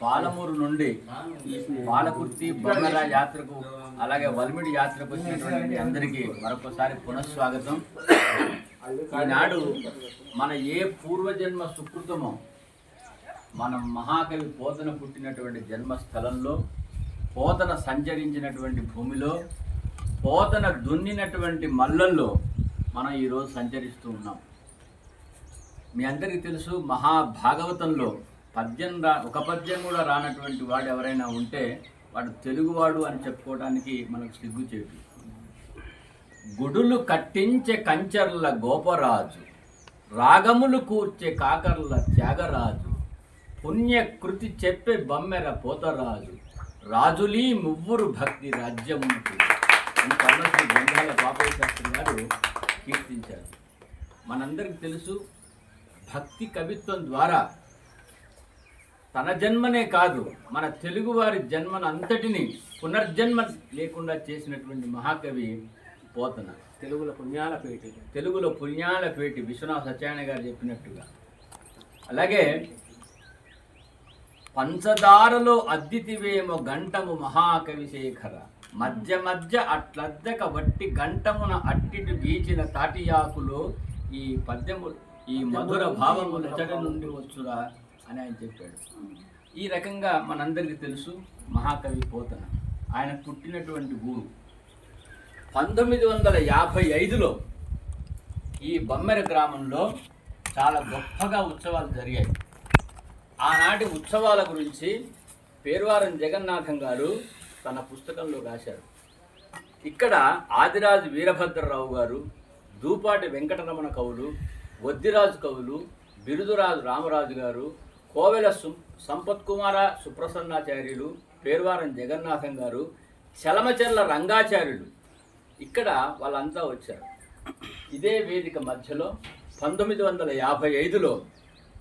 పాలమూరు నుండి పాలకుర్తి బొమ్మల యాత్రకు అలాగే వల్మిడి యాత్రకు వచ్చినటువంటి అందరికీ మరొకసారి పునఃస్వాగతం. ఈనాడు మన ఏ పూర్వజన్మ సుకృతమో మనం మహాకవి పోతన పుట్టినటువంటి జన్మస్థలంలో పోతన సంచరించినటువంటి భూమిలో పోతన దున్నినటువంటి మల్లల్లో మనం ఈరోజు సంచరిస్తూ ఉన్నాం. మీ అందరికీ తెలుసు మహాభాగవతంలో పద్యం రా ఒక పద్యం కూడా రానటువంటి వాడు ఎవరైనా ఉంటే వాడు తెలుగువాడు అని చెప్పుకోవడానికి మనకు సిగ్గుచేటు గుడులు కట్టించే కంచర్ల గోపరాజు రాగములు కూర్చే కాకర్ల త్యాగరాజు పుణ్యకృతి చెప్పే బమ్మెర పోతరాజు రాజులీ మువ్వురు భక్తి రాజ్యం అని పద్మశ్రీ గంగాల శాస్త్రి గారు కీర్తించారు. మనందరికీ తెలుసు భక్తి కవిత్వం ద్వారా తన జన్మనే కాదు మన తెలుగువారి జన్మను అంతటిని పునర్జన్మ లేకుండా చేసినటువంటి మహాకవి పోతన. తెలుగులో పుణ్యాల పేటి. తెలుగులో పుణ్యాల పేటి విశ్వనాథ సత్యనారాయణ గారు చెప్పినట్టుగా. అలాగే పంచదారలో అద్దితివేమో గంటము మహాకవి శేఖర మధ్య మధ్య అట్లద్దక వట్టి గంటమున అట్టిటు గీచిన తాటియాకులో ఈ పద్యము ఈ మధుర భావముల చెడ నుండి వచ్చురా. అని ఆయన చెప్పాడు. ఈ రకంగా మనందరికీ తెలుసు మహాకవి పోతన. ఆయన పుట్టినటువంటి ఊరు పంతొమ్మిది వందల యాభై ఐదులో ఈ బొమ్మెర గ్రామంలో చాలా గొప్పగా ఉత్సవాలు జరిగాయి. ఆనాటి ఉత్సవాల గురించి పేరువారం జగన్నాథం గారు తన పుస్తకంలో రాశారు. ఇక్కడ ఆదిరాజు వీరభద్రరావు గారు దూపాటి వెంకటరమణ కవులు వద్దిరాజు కవులు బిరుదురాజు రామరాజు గారు కోవెల సు సంపత్ కుమార సుప్రసన్నాచార్యులు పేరువారం జగన్నాథం గారు చలమచర్ల రంగాచార్యులు. ఇక్కడ వాళ్ళంతా వచ్చారు. ఇదే వేదిక మధ్యలో పంతొమ్మిది వందల యాభై ఐదులో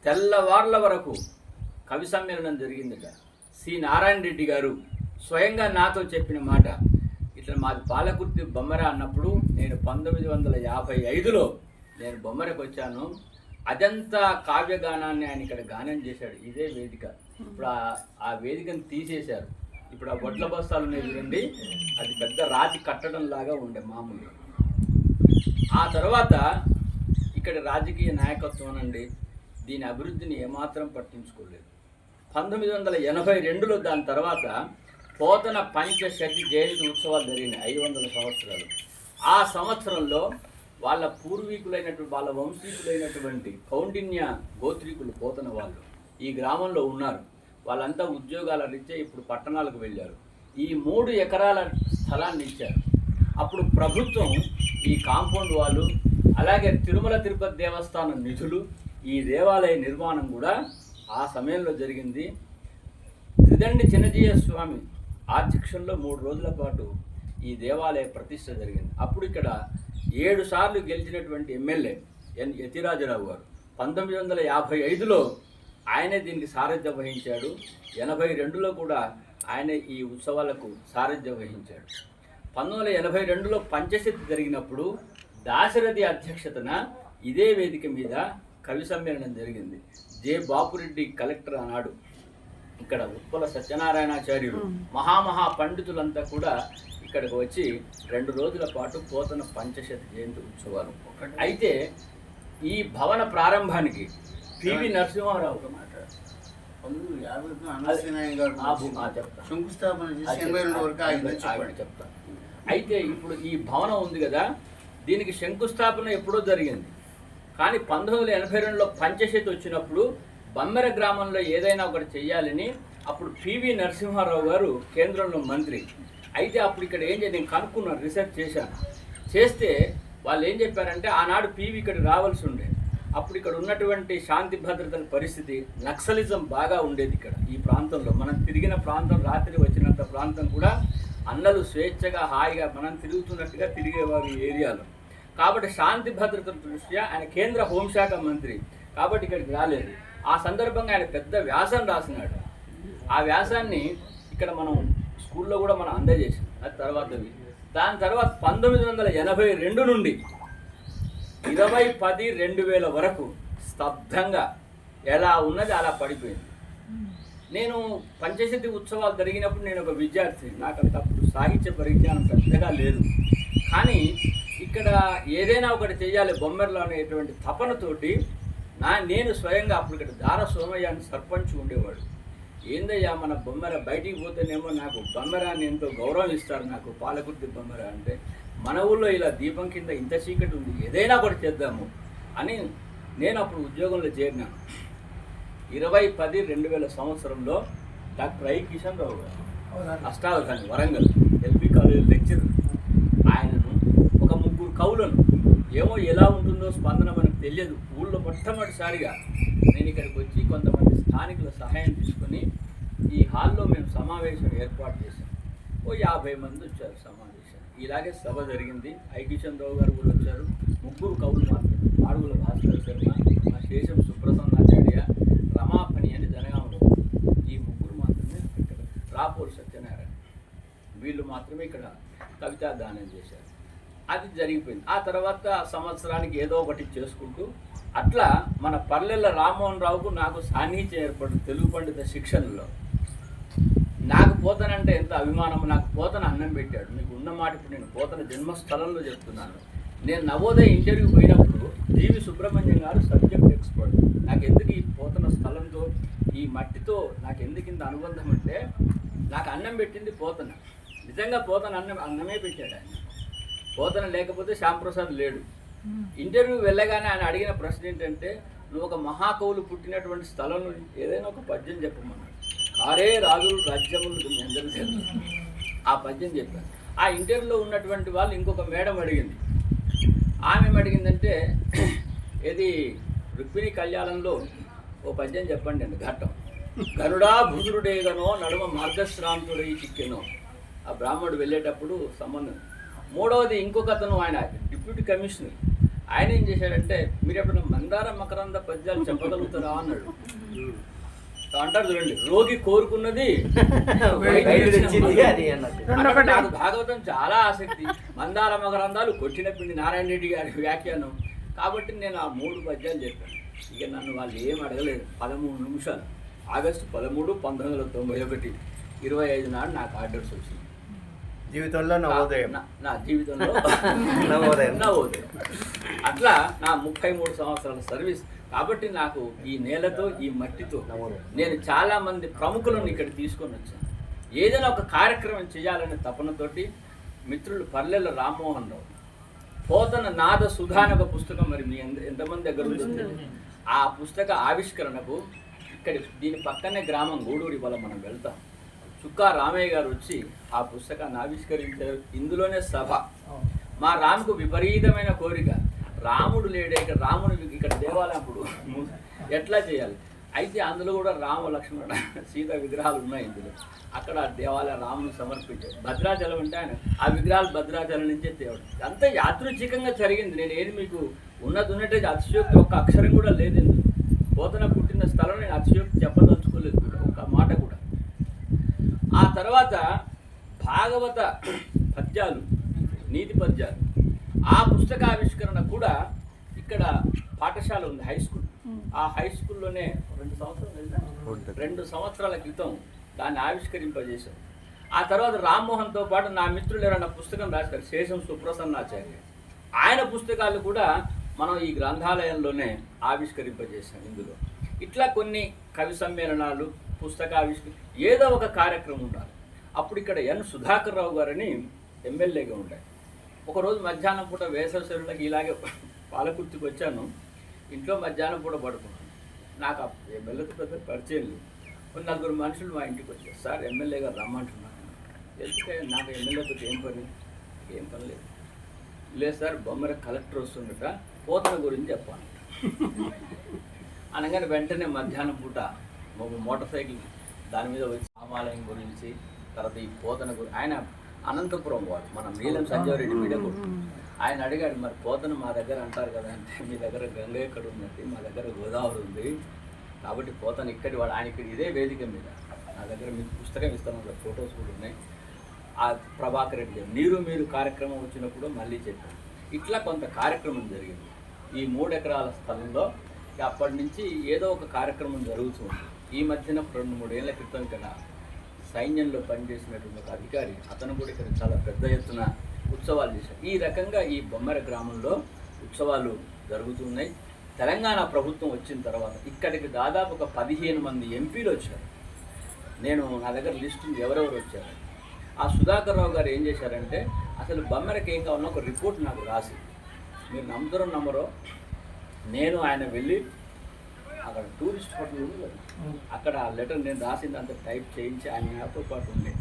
తెల్లవార్ల వరకు కవి సమ్మేళనం జరిగిందట. సి. నారాయణ రెడ్డి గారు స్వయంగా నాతో చెప్పిన మాట. ఇట్లా మాది పాలకుర్తి బొమ్మర అన్నప్పుడు నేను పంతొమ్మిది వందల యాభై ఐదులో నేను బొమ్మరకు వచ్చాను. అదంతా కావ్యగానాన్ని ఆయన ఇక్కడ గానం చేశాడు. ఇదే వేదిక. ఇప్పుడు ఆ- వేదికను తీసేశారు. ఇప్పుడు ఆ వడ్ల బస్తాలు ఉన్నాయి చూడండి. అది పెద్ద రాతి కట్టడం లాగా ఉండే మామూలుగా ఆ తర్వాత ఇక్కడ రాజకీయ నాయకత్వం అండి దీని అభివృద్ధిని ఏమాత్రం పట్టించుకోలేదు. పంతొమ్మిది వందల ఎనభై రెండులో దాని తర్వాత పోతన పంచశతి జయంతి ఉత్సవాలు జరిగినాయి. ఐదు వందల సంవత్సరాలు. ఆ సంవత్సరంలో వాళ్ళ పూర్వీకులైనటువంటి వాళ్ళ వంశీకులైనటువంటి కౌండిన్య గోత్రీకులు పోతన వాళ్ళు ఈ గ్రామంలో ఉన్నారు. వాళ్ళంతా ఉద్యోగాల రీత్యా ఇప్పుడు పట్టణాలకు వెళ్ళారు. ఈ మూడు ఎకరాల స్థలాన్ని ఇచ్చారు. అప్పుడు ప్రభుత్వం ఈ కాంపౌండ్ వాళ్ళు అలాగే తిరుమల తిరుపతి దేవస్థానం నిధులు ఈ దేవాలయ నిర్మాణం కూడా ఆ సమయంలో జరిగింది. త్రిదండి చిన్నజీయ స్వామి ఆధ్యక్షంలో మూడు రోజుల పాటు ఈ దేవాలయ ప్రతిష్ట జరిగింది. అప్పుడు ఇక్కడ ఏడు సార్లు గెలిచినటువంటి ఎమ్మెల్యే ఎన్ యతిరాజరావు గారు. పంతొమ్మిది వందల యాభై ఐదులో ఆయనే దీనికి సారథ్యం వహించాడు. ఎనభై రెండులో కూడా ఆయన ఈ ఉత్సవాలకు సారథ్యం వహించాడు. పంతొమ్మిది వందల ఎనభై రెండులో పంచశతి జరిగినప్పుడు దాశరథి అధ్యక్షతన ఇదే వేదిక మీద కవి సమ్మేళనం జరిగింది. జె. బాపురెడ్డి కలెక్టర్ అన్నాడు ఇక్కడ ఉత్పల సత్యనారాయణాచార్యులు మహామహా పండితులంతా కూడా ఇక్కడికి వచ్చి రెండు రోజుల పాటు పోతన పంచశతి జయంతి ఉత్సవాలు. అయితే ఈ భవన ప్రారంభానికి పివి నరసింహారావు. శంకుస్థాపన చెప్తా. అయితే ఇప్పుడు ఈ భవనం ఉంది కదా దీనికి శంకుస్థాపన ఎప్పుడో జరిగింది. కానీ పంతొమ్మిది వందల ఎనభై రెండులో పంచశతి వచ్చినప్పుడు బమ్మెర గ్రామంలో ఏదైనా ఒకటి చెయ్యాలని అప్పుడు పివి నరసింహారావు గారు కేంద్రంలో మంత్రి. అయితే అప్పుడు ఇక్కడ ఏం చేయాలి? నేను కనుక్కున్నాను రీసెర్చ్ చేశాను. చేస్తే వాళ్ళు ఏం చెప్పారంటే ఆనాడు పీవీ ఇక్కడ రావాల్సి ఉండే అప్పుడు ఇక్కడ ఉన్నటువంటి శాంతి భద్రతల పరిస్థితి నక్సలిజం బాగా ఉండేది ఇక్కడ ఈ ప్రాంతంలో. మనం తిరిగిన ప్రాంతం రాత్రి వచ్చినంత ప్రాంతం కూడా అన్నలు స్వేచ్ఛగా హాయిగా మనం తిరుగుతున్నట్టుగా తిరిగేవారు ఈ ఏరియాలో. కాబట్టి శాంతి భద్రతల దృష్ట్యా ఆయన కేంద్ర హోంశాఖ మంత్రి. కాబట్టి ఇక్కడికి రాలేదు. ఆ సందర్భంగా ఆయన పెద్ద వ్యాసం రాసినాడు. ఆ వ్యాసాన్ని ఇక్కడ మనం స్కూల్లో కూడా మనం అందజేసింది అది తర్వాతది. దాని తర్వాత పంతొమ్మిది వందల ఎనభై రెండు నుండి ఇరవై పది రెండు వేల వరకు స్తబ్దంగా ఎలా ఉన్నది అలా పడిపోయింది. నేను పంచశతి ఉత్సవాలు జరిగినప్పుడు నేను ఒక విద్యార్థి నాకు అంత సాహిత్య పరిజ్ఞానం పెద్దగా లేదు. కానీ ఇక్కడ ఏదైనా ఒకటి చేయాలి బొమ్మెరలో అనేటువంటి తపనతోటి నా నేను స్వయంగా అప్పుడు ఇక్కడ దార సోమయ్య అని సర్పంచ్ ఉండేవాడు. ఏందయ్యా మన బొమ్మర బయటికి పోతేనేమో నాకు బొమ్మరాన్ని ఎంతో గౌరవం ఇస్తారు నాకు పాలకుర్తి బొమ్మర అంటే. మన ఊళ్ళో ఇలా దీపం కింద ఇంత చీకటి ఉంది ఏదైనా ఒకటి చేద్దాము అని నేను అప్పుడు ఉద్యోగంలో చేరినాను ఇరవై పది రెండు వేల సంవత్సరంలో డాక్టర్ ఐ కిషన్ రావు గారు అష్టావధాని వరంగల్ ఎల్పి కాలేజ్ లెక్చరర్ ఆయనను ఒక ముగ్గురు కవులను ఏమో ఎలా ఉంటుందో స్పందన మనకు తెలియదు. ఊళ్ళో మొట్టమొదటిసారిగా నేను ఇక్కడికి వచ్చి కొంతమంది స్థానికుల సహాయం తీసుకొని ఈ హాల్లో మేము సమావేశం ఏర్పాటు చేశాం. ఓ యాభై మంది వచ్చారు సమావేశం. ఇలాగే సభ జరిగింది. ఐ కిషన్ రావు గారు కూడా వచ్చారు. ముగ్గురు కవులు మాత్రం మాడుగుల భాస్కర్ శర్మ మా శేషం సుప్రసన్నాచార్య రమాపణి అని జనగామలో ఈ ముగ్గురు మాత్రమే ఇక్కడ రాపూర్ సత్యనారాయణ. వీళ్ళు మాత్రమే ఇక్కడ కవితా దానం చేశారు. అది జరిగిపోయింది. ఆ తర్వాత సంవత్సరానికి ఏదో ఒకటి చేసుకుంటూ అట్లా మన పల్లెల రామ్మోహన్ రావుకు నాకు సాన్నిహిత్యం ఏర్పడు తెలుగు పండిత శిక్షణలో. నాకు పోతనంటే ఎంత అభిమానం నాకు పోతన అన్నం పెట్టాడు. మీకు ఉన్న మాట ఇప్పుడు నేను పోతన జన్మస్థలంలో చెప్తున్నాను. నేను నవోదయ ఇంటర్వ్యూ పోయినప్పుడు జీవి సుబ్రహ్మణ్యం గారు సబ్జెక్ట్ ఎక్స్పర్ట్. నాకు ఎందుకు ఈ పోతన స్థలంతో ఈ మట్టితో నాకు ఎందుకు ఇంత అనుబంధం అంటే నాకు అన్నం పెట్టింది పోతన. నిజంగా పోతన అన్నం అన్నమే పెట్టాడు ఆయన. పోతన లేకపోతే శ్యాంప్రసాద్ లేడు. ఇంటర్వ్యూ వెళ్ళగానే ఆయన అడిగిన ప్రశ్న ఏంటంటే నువ్వు ఒక మహాకవులు పుట్టినటువంటి స్థలం ఏదైనా ఒక పద్యం చెప్పమన్నాడు కారే రాజులు రాజ్యములు మీ ఆ పద్యం చెప్పాను ఆ ఇంటర్వ్యూలో ఉన్నటువంటి వాళ్ళు ఇంకొక మేడం అడిగింది. ఆమె అడిగిందంటే ఇది రుక్మిణి కళ్యాణంలో ఓ పద్యం చెప్పండి అండి ఘట్టం. గరుడా భుజుడేగనో నడుమ మార్గశ్రాంతుడై చిక్కెనో. ఆ బ్రాహ్మణుడు వెళ్ళేటప్పుడు సంబంధం మూడవది ఇంకొక అతను ఆయన డిప్యూటీ కమిషనర్. ఆయన ఏం చేశాడంటే మీరు ఎప్పుడైనా మందార మకరంద పద్యాలు చెప్పగలుగుతారా? అన్నాడు. అంటారు చూడండి రోగి కోరుకున్నది నాకు భాగవతం చాలా ఆసక్తి. మందార మకరందాలు కొట్టిన పిండి నారాయణ రెడ్డి గారి వ్యాఖ్యానం. కాబట్టి నేను ఆ మూడు పద్యాలు చెప్పాను. ఇక నన్ను వాళ్ళు ఏం అడగలేదు. పదమూడు నిమిషాలు. ఆగస్టు పదమూడు పంతొమ్మిది వందల తొంభై ఒకటి. ఇరవై ఐదు నాడు నాకు ఆర్డర్స్ వచ్చింది జీవితంలో నవోదయం. నా- నా జీవితంలో నవోదయం. నవోదయం. అట్లా నా ముప్పై మూడు సంవత్సరాల సర్వీస్. కాబట్టి నాకు ఈ నేలతో ఈ మట్టితో. నేను చాలా మంది ప్రముఖులను ఇక్కడ తీసుకొని వచ్చాను. ఏదైనా ఒక కార్యక్రమం చేయాలనే తపనతోటి మిత్రులు పల్లెల రామ్మోహన్ రావు పోతన నాద సుధాన ఒక పుస్తకం మరి మీ ఎంత- ఎంతమంది దగ్గర ఉందో. ఆ పుస్తక ఆవిష్కరణకు ఇక్కడ దీని పక్కనే గ్రామం గూడూరి వల్ల మనం వెళ్తాం. చుక్కా రామయ్య గారు వచ్చి ఆ పుస్తకాన్ని ఆవిష్కరించారు. ఇందులోనే సభ. మా రాముకు విపరీతమైన కోరిక. రాముడు లేడే ఇక్కడ రాముడు ఇక్కడ దేవాలయం అప్పుడు ఎట్లా చేయాలి? అయితే అందులో కూడా రామ లక్ష్మణ సీత విగ్రహాలు ఉన్నాయి ఇందులో. అక్కడ దేవాలయ రాముని సమర్పించాడు భద్రాచలం అంటే ఆయన ఆ విగ్రహాలు భద్రాచలం నుంచే తేవడం. అంతా యాదృచ్ఛికంగా జరిగింది. నేను ఏది మీకు ఉన్నది ఉన్నట్టే అతిశయోక్తి ఒక్క అక్షరం కూడా లేదు పోతన పుట్టిన స్థలం నేను అతిశయోక్తి చెప్పదలుచుకోలేదు. ఒక ఒక్క మాట కూడా. ఆ తర్వాత భాగవత పద్యాలు నీతి పద్యాలు. ఆ పుస్తకావిష్కరణ కూడా ఇక్కడ పాఠశాల ఉంది హై స్కూల్ ఆ హై స్కూల్లోనే రెండు సంవత్సరాలు? రెండు సంవత్సరాల క్రితం దాన్ని ఆవిష్కరింపజేశాం ఆ తర్వాత రామ్మోహన్తో పాటు నా మిత్రులు ఎవరైనా పుస్తకం రాశారు శేషం సుప్రసన్నాచార్య. ఆయన పుస్తకాలు కూడా మనం ఈ గ్రంథాలయంలోనే ఆవిష్కరింపజేశాం ఇందులో. ఇట్లా కొన్ని కవి సమ్మేళనాలు పుస్తకావిష్కరణ ఏదో ఒక కార్యక్రమం ఉండాలి. అప్పుడు ఇక్కడ ఎన్ సుధాకర్ రావు గారని ఎమ్మెల్యేగా ఉండే ఒకరోజు మధ్యాహ్నం పూట వేసవి ఇలాగే పాలకుర్తికి వచ్చాను. ఇంట్లో మధ్యాహ్నం పూట పడుకున్నాను. నాకు ఆ ఎమ్మెల్యేతో పెద్ద పరిచయం లేదు. కొన్ని నలుగురు మనుషులు మా ఇంటికి వచ్చారు. సార్ ఎమ్మెల్యే గారు రమ్మంటున్నాను ఎందుకంటే నాకు ఎమ్మెల్యేతో ఏం పని? ఏం పని లేదు. లేదు సార్ బొమ్మర కలెక్టర్ వస్తుండట. పోతన గురించి చెప్పాను అనగానే వెంటనే మధ్యాహ్నం పూట ఒక మోటార్ సైకిల్ దాని మీద వచ్చి రామాలయం గురించి తర్వాత ఈ పోతన గురించి ఆయన అనంతపురం వాడు మన నీలం సంజయ్ రెడ్డి మీడియా కొడుకు. ఆయన అడిగాడు మరి పోతన మా దగ్గర అంటారు కదా అంటే మీ దగ్గర గంగ ఎక్కడ ఉందండి మా దగ్గర గోదావరి ఉంది. కాబట్టి పోతన ఇక్కడి వాడు. ఆయన ఇక్కడ ఇదే వేదిక మీద నా దగ్గర మీకు పుస్తకం ఇస్తాను ఫొటోస్ కూడా ఉన్నాయి. ఆ ప్రభాకర్ రెడ్డి గారు నీరు మీరు కార్యక్రమం వచ్చినప్పుడు మళ్ళీ చెప్పాను ఇట్లా కొంత కార్యక్రమం జరిగింది. ఈ మూడు ఎకరాల స్థలంలో అప్పటి నుంచి ఏదో ఒక కార్యక్రమం జరుగుతుంది ఈ మధ్యన రెండు మూడేళ్ళ క్రితం ఇక్కడ సైన్యంలో పనిచేసినటువంటి ఒక అధికారి అతను కూడా ఇక్కడ చాలా పెద్ద ఎత్తున ఉత్సవాలు చేశారు. ఈ రకంగా ఈ బొమ్మర గ్రామంలో ఉత్సవాలు జరుగుతున్నాయి. తెలంగాణ ప్రభుత్వం వచ్చిన తర్వాత ఇక్కడికి దాదాపు ఒక పదిహేను మంది ఎంపీలు వచ్చారు. నేను నా దగ్గర లిస్ట్ ఎవరెవరు వచ్చారు? ఆ సుధాకర్ రావు గారు ఏం చేశారంటే అసలు బొమ్మరకి ఏం కావాలో ఒక రిపోర్ట్ నాకు రాసి మీరు నమ్ముతారో నమ్మరో నేను ఆయన వెళ్ళి అక్కడ టూరిస్ట్ హోటల్ ఉంది కదా. అక్కడ ఆ లెటర్ నేను రాసింది అంతా టైప్ చేయించి ఆయన నాతో పాటు ఉండే.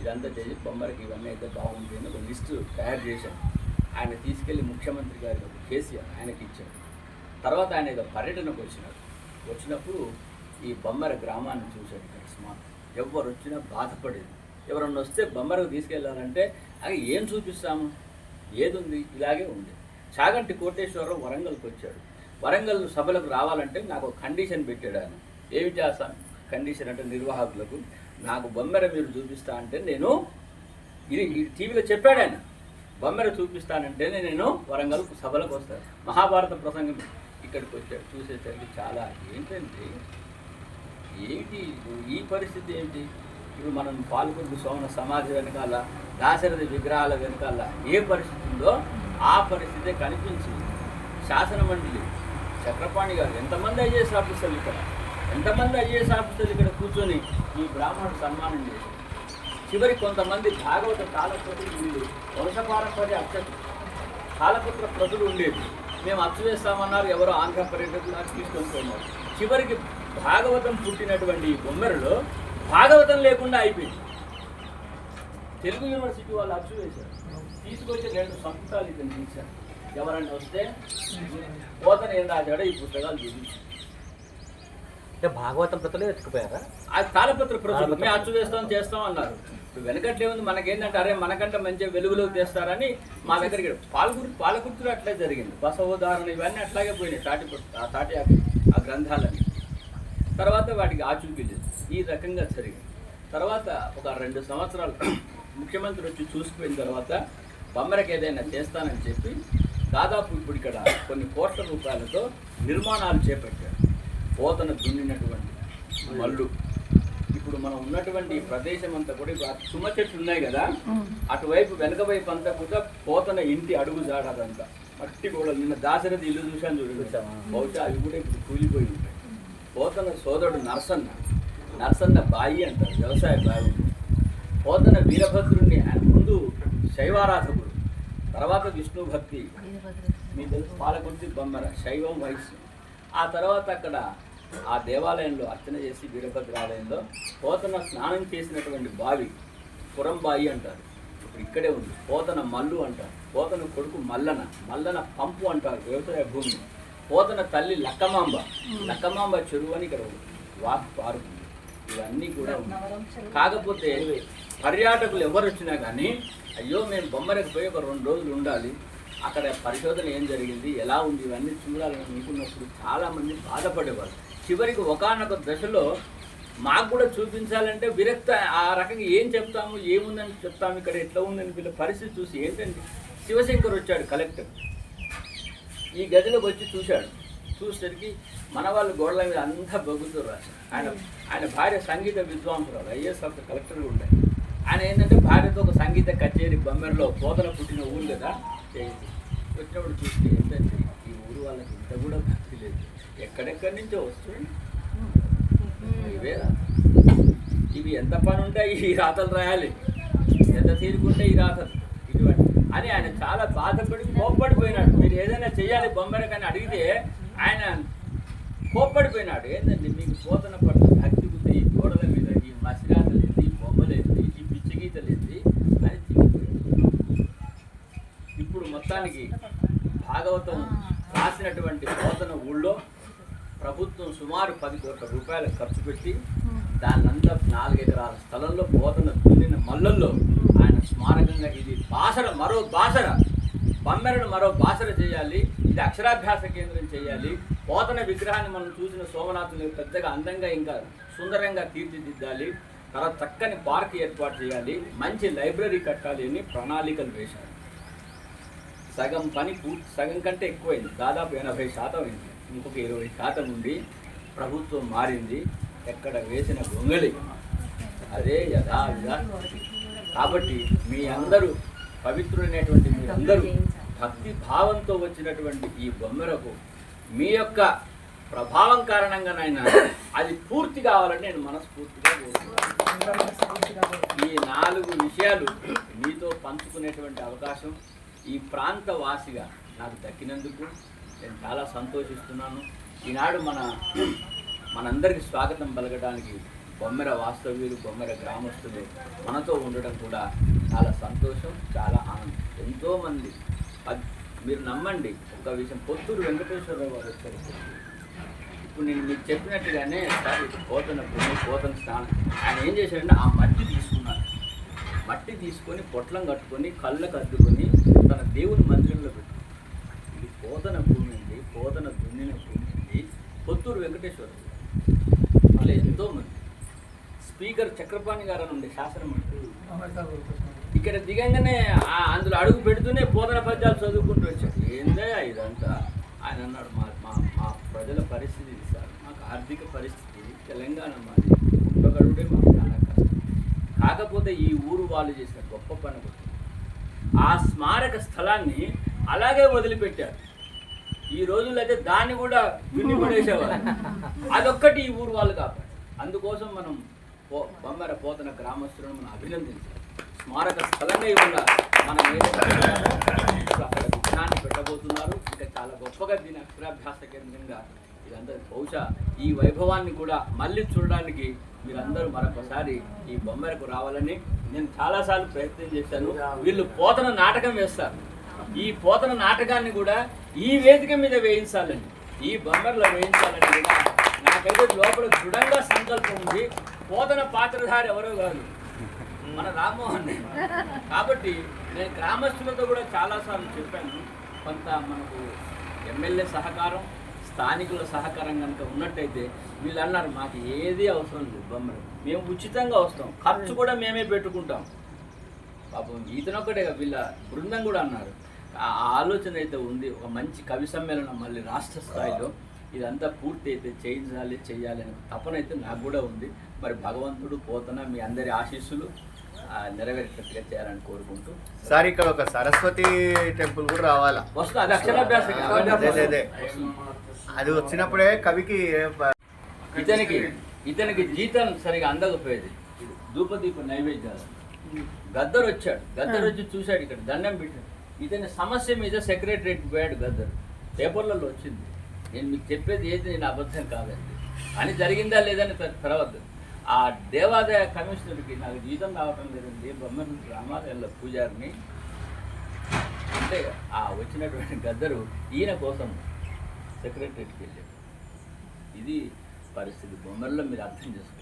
ఇదంతా చేసి బొమ్మరికి ఇవన్నీ అయితే బాగుంది అని ఒక లిస్టు తయారు చేశాను ఆయన తీసుకెళ్ళి ముఖ్యమంత్రి గారి కేసీఆర్ ఆయనకి ఇచ్చాడు. తర్వాత ఆయన ఏదో పర్యటనకు వచ్చినాడు. వచ్చినప్పుడు ఈ బొమ్మర గ్రామాన్ని చూశాడు ఇక్కడ స్మార్ట్. ఎవరు వచ్చినా బాధపడేది. ఎవరన్నా వస్తే బొమ్మరకు తీసుకెళ్ళాలంటే అది ఏం చూపిస్తాము? ఏది ఉంది ఇలాగే ఉంది చాగంటి కోటేశ్వరరావు వరంగల్కి వచ్చాడు. వరంగల్ సభలకు రావాలంటే నాకు కండిషన్ పెట్టాడు ఆయన. ఏమి కండిషన్ అంటే నిర్వాహకులకు నాకు బొమ్మెర మీరు చూపిస్తా అంటే నేను ఇది టీవీలో చెప్పాడు ఆయన. బొమ్మెర చూపిస్తానంటే నేను వరంగల్ సభలకు వస్తాను మహాభారత ప్రసంగం ఇక్కడికి వచ్చాడు. చూసేసరికి చాలా ఏంటంటే ఏంటి ఈ పరిస్థితి ఏంటి ఇప్పుడు మనం పాల్గొంటు సోమన సమాధి వెనకాల దాశరథి విగ్రహాల వెనకాల ఏ పరిస్థితి ఉందో ఆ పరిస్థితే కనిపించింది. శాసన మండలి చక్రపాణి గారు ఎంతమంది ఐఏఎస్ ఆఫీసర్లు ఇక్కడ? ఎంతమంది ఐఏఎస్ ఆఫీసర్లు ఇక్కడ కూర్చొని ఈ బ్రాహ్మణుడు సన్మానం చేశారు? చివరి కొంతమంది భాగవత కాలపతి వీళ్ళు వంశపారంపర్య అక్ష కాలపుత్ర ప్రజలు ఉండేది మేము అచ్చు వేస్తామన్నారు ఎవరో ఆంధ్ర పర్యటకులు నాకు తీసుకొని పోయినారు. చివరికి భాగవతం పుట్టినటువంటి ఈ బొమ్మెరలో భాగవతం లేకుండా అయిపోయింది. తెలుగు యూనివర్సిటీ వాళ్ళు అచ్చు వేశారు. తీసుకొచ్చి రెండు సంపుటాలు ఇతను తీశారు. ఎవరన్నా వస్తే పోతన ఏం రాశాడో ఈ పుస్తకాలు చూపించారు అంటే భాగవతం ప్రతులే ఎత్తుకుపోయారా? ఆ తాళపత్ర తాళపత్ర. మేము అచ్చు వేస్తాం చేస్తాం అన్నారు. ఇప్పుడు వెనకట్లే ఉంది మనకేంటంటే అరే మనకంటే మంచిగా వెలుగులోకి తెస్తారని మా దగ్గరికి పాలకుర్తి పాలకుర్తిలో అట్లే జరిగింది. బసవోదాహరణ ఇవన్నీ అట్లాగే పోయినాయి తాటి తాటి ఆ గ్రంథాలని తర్వాత వాటికి ఆచూకీ లేదు ఈ రకంగా జరిగింది. తర్వాత ఒక రెండు సంవత్సరాలు ముఖ్యమంత్రి వచ్చి చూసిపోయిన తర్వాత బొమ్మరకి ఏదైనా చేస్తానని చెప్పి దాదాపు ఇప్పుడు ఇక్కడ కొన్ని కోట్ల రూపాయలతో నిర్మాణాలు చేపట్టారు. పోతన దున్నినటువంటి మల్లు. ఇప్పుడు మనం ఉన్నటువంటి ప్రదేశం అంతా కూడా ఇప్పుడు తుమ్మ చెట్లు ఉన్నాయి కదా అటువైపు వెనక వైపు అంతా కూడా పోతన ఇంటి అడుగు జాడదంతా మట్టి కూడా నిన్న దాశరథి ఇల్లు చూశాను చూడండి? బహుశా అవి కూడా ఇప్పుడు కూలిపోయి ఉంటాయి. పోతన సోదరుడు నరసన్న. నరసన్న బాయి అంటారు. వ్యవసాయ బావి పోతన వీరభద్రుణ్ణి ఆయన ముందు శైవారాధకుడు. తర్వాత విష్ణు భక్తి. మీ తెలుసు పాలకుర్తి బొమ్మర శైవం వైశ్యం ఆ తర్వాత అక్కడ ఆ దేవాలయంలో అర్చన చేసి వీరభద్ర ఆలయంలో పోతన స్నానం చేసినటువంటి బావి పురంబాయి అంటారు. ఇప్పుడు ఇక్కడే ఉంది. పోతన మల్లు అంటారు. పోతన కొడుకు మల్లన మల్లన పంపు అంటారు వ్యవసాయ భూమి పోతన తల్లి లక్కమాంబ లక్కమాంబ చెరువు అని ఇక్కడ వాక్ పారుతుంది ఇవన్నీ కూడా ఉన్నాయి. కాకపోతే పర్యాటకులు ఎవరు వచ్చినా కానీ అయ్యో మేము బొమ్మరికి పోయి ఒక రెండు రోజులు ఉండాలి. అక్కడ పరిశోధన ఏం జరిగింది ఎలా ఉంది ఇవన్నీ చూడాలని అనుకున్నప్పుడు చాలామంది బాధపడేవారు. చివరికి ఒకానొక దశలో మాకు కూడా చూపించాలంటే విరక్త ఆ రకంగా ఏం చెప్తాము ఏముందని చెప్తాము ఇక్కడ ఎట్లా ఉందని వీళ్ళ పరిస్థితి చూసి ఏంటంటే శివశంకర్ వచ్చాడు కలెక్టర్. ఈ గదిలోకి వచ్చి చూశాడు. చూసేసరికి మన వాళ్ళు గోడల మీద అంతా బగుతురు రాశారు ఆయన ఆయన భార్య సంగీత విద్వాంసురాలు ఐఏఎస్ ఆఫ్ కలెక్టర్ ఉండే. ఆయన ఏంటంటే భార్యతో ఒక సంగీత కచేరీ బొమ్మెరలో పోతన పుట్టిన ఊరు కదా. చేయింది వచ్చినప్పుడు చూస్తే ఏంటంటే ఈ ఊరు వాళ్ళకి ఇంత కూడా భక్తి లేదు. ఎక్కడెక్కడి నుంచో వస్తుంది. ఇవే రాతలు. ఇవి ఎంత పని ఉంటాయి ఈ రాతలు రాయాలి. ఎంత తీరుకుంటే ఈ రాతలు. ఇటువంటి. అని ఆయన చాలా బాధపడి కోప్పడిపోయినాడు. మీరు ఏదైనా చేయాలి బొమ్మరకని అడిగితే ఆయన కోప్పడిపోయినాడు. ఏంటంటే మీకు పోతన పట్ల భక్తి ఉంది ఈ గోడల మీద ఈ మసిరాతలు ఏంది ఈ బొమ్మలు ఏంది ఈ పిచ్చి గీతలు ఏంది అని తిరిగిపోయాడు ఇప్పుడు మొత్తానికి భాగవతం రాసినటువంటి బోధన ఊళ్ళో ప్రభుత్వం సుమారు పది కోట్ల రూపాయలు ఖర్చు పెట్టి దాన్నంతా నాలుగు ఎకరాల స్థలంలో బోధన దున్నిన మల్లల్లో ఆయన స్మారకంగా ఇది బాసర మరో బాసర బమ్మెరను మరో బాసర చేయాలి ఇది అక్షరాభ్యాస కేంద్రం చేయాలి పోతన విగ్రహాన్ని మనం చూసిన సోమనాథుని పెద్దగా అందంగా ఇంకా సుందరంగా తీర్చిదిద్దాలి తర్వాత చక్కని పార్క్ ఏర్పాటు చేయాలి మంచి లైబ్రరీ కట్టాలి అని ప్రణాళికలు వేశారు. సగం పని పూర్తి సగం కంటే ఎక్కువైంది. దాదాపు ఎనభై శాతం అయింది. ఇంకొక ఇరవై శాతం ఉండి ప్రభుత్వం మారింది. ఎక్కడ వేసిన గొంగలి అదే యథావిధ. కాబట్టి మీ అందరూ పవిత్రులైనటువంటి మీ అందరూ భక్తి భావంతో వచ్చినటువంటి ఈ బొమ్మరకు మీ యొక్క ప్రభావం కారణంగానైనా అది పూర్తి కావాలని నేను మనస్ఫూర్తిగా కోరుతున్నాను ఈ నాలుగు విషయాలు మీతో పంచుకునేటువంటి అవకాశం ఈ ప్రాంత వాసిగా నాకు దక్కినందుకు నేను చాలా సంతోషిస్తున్నాను. ఈనాడు మన మనందరికీ స్వాగతం పలకడానికి బొమ్మెర వాస్తవ్యులు బొమ్మెర గ్రామస్తులు మనతో ఉండడం కూడా చాలా సంతోషం చాలా ఆనందం. ఎంతోమంది మీరు నమ్మండి ఒక విషయం. పొత్తూరు వెంకటేశ్వరరావు గారు వచ్చారు. ఇప్పుడు నేను మీకు చెప్పినట్టుగానే సార్ ఇది పోతన భూమి స్నానం ఆయన ఏం చేశాడంటే ఆ మట్టి తీసుకున్నాను మట్టి తీసుకొని పొట్లం కట్టుకొని కళ్ళకు అద్దుకొని తన దేవుని మందిరంలో పెట్టు. ఇది పోతన భూమి అండి పోతన దున్నిన భూమి అండి. పొత్తూరు వెంకటేశ్వర అలా ఎంతోమంది. స్పీకర్ చక్రపాణి గారు అని ఉండే శాసనం ఇక్కడ దిగంగానే అందులో అడుగు పెడుతూనే పోతన పద్యాలు చదువుకుంటూ వచ్చాడు ఏందే ఇదంతా? ఆయన అన్నాడు మా మా మా ప్రజల పరిస్థితి ఇది సార్. మాకు ఆర్థిక పరిస్థితి తెలంగాణ మాది. పుట్టగడుడే మాకు చాలా కష్టం. కాకపోతే ఈ ఊరు వాళ్ళు చేసిన గొప్ప పని ఆ స్మారక స్థలాన్ని అలాగే వదిలిపెట్టారు. ఈ రోజుల్లో అయితే దాన్ని కూడా దున్ని పడేసేవారు అదొక్కటి ఈ ఊరు వాళ్ళు కాపాడు అందుకోసం మనం పో బొమ్మర పోతన గ్రామస్తులను మనం అభినందించాలి. స్మారక స్థలంగా ఇవ్వాలి మనం ఏదైతే అక్కడ విజ్ఞాన్ని పెట్టబోతున్నారు. ఇంకా చాలా గొప్పగా దీని అక్షరాభ్యాస కేంద్రంగా ఇదంతా బహుశా ఈ వైభవాన్ని కూడా మళ్ళీ చూడడానికి మీరందరూ మరొకసారి ఈ బొమ్మరకు రావాలని నేను చాలాసార్లు ప్రయత్నం చేశాను. వీళ్ళు పోతన నాటకం వేస్తారు. ఈ పోతన నాటకాన్ని కూడా ఈ వేదిక మీద వేయించాలని ఈ బొమ్మర్లో వేయించాలని కూడా నాకైతే లోపల దృఢంగా సంకల్పం ఉంది. పోతన పాత్రధారి ఎవరో కాదు మన రామ్మోహన్ కాబట్టి నేను గ్రామస్తులతో కూడా చాలాసార్లు చెప్పాను. కొంత మనకు ఎమ్మెల్యే సహకారం స్థానికుల సహకారం కనుక ఉన్నట్టయితే వీళ్ళు అన్నారు మాకు ఏది అవసరం లేదు బొమ్మలు. మేము ఉచితంగా వస్తాం. ఖర్చు కూడా మేమే పెట్టుకుంటాం. పాపం ఈతనొక్కటే కాదు, వీళ్ళ బృందం కూడా అన్నారు. ఆ ఆలోచన అయితే ఉంది. ఒక మంచి కవి సమ్మేళనం మళ్ళీ రాష్ట్ర స్థాయిలో ఇదంతా పూర్తి అయితే చేయించాలి చేయాలి అనే తపన అయితే నాకు కూడా ఉంది. మరి భగవంతుడు పోతన మీ అందరి ఆశీస్సులు ఆ, నెరవేరేటట్టుగా చేయాలని కోరుకుంటూ. సార్ ఇక్కడ ఒక సరస్వతి టెంపుల్ కూడా రావాలా? వస్తుంది అది అక్షరాభ్యాసం అది వచ్చినప్పుడే కవికి ఇతనికి ఇతనికి జీతం సరిగా అందకపోయేది. ధూపదీప నైవేద్యాలు. గద్దరు వచ్చాడు. గద్దరు వచ్చి చూశాడు ఇక్కడ దండం పెట్టాడు. ఇతని సమస్య మీద సెక్రటరేట్ పోయాడు గద్దరు. పేపర్లలో వచ్చింది. నేను మీకు చెప్పేది ఏది నేను అబద్ధం కాదండి. అని జరిగిందా లేదని తర్వాత. ఆ దేవాదాయ కమిషనర్కి నాకు జీతం రావటం లేదండి. బొమ్మను రామాలయంలో పూజారిని. అంటే ఆ వచ్చినటువంటి గద్దరు ఈయన కోసం సెక్రటరీకి వెళ్ళాడు. ఇది పరిస్థితి. బొమ్మల్లో మీరు అర్థం చేసుకోండి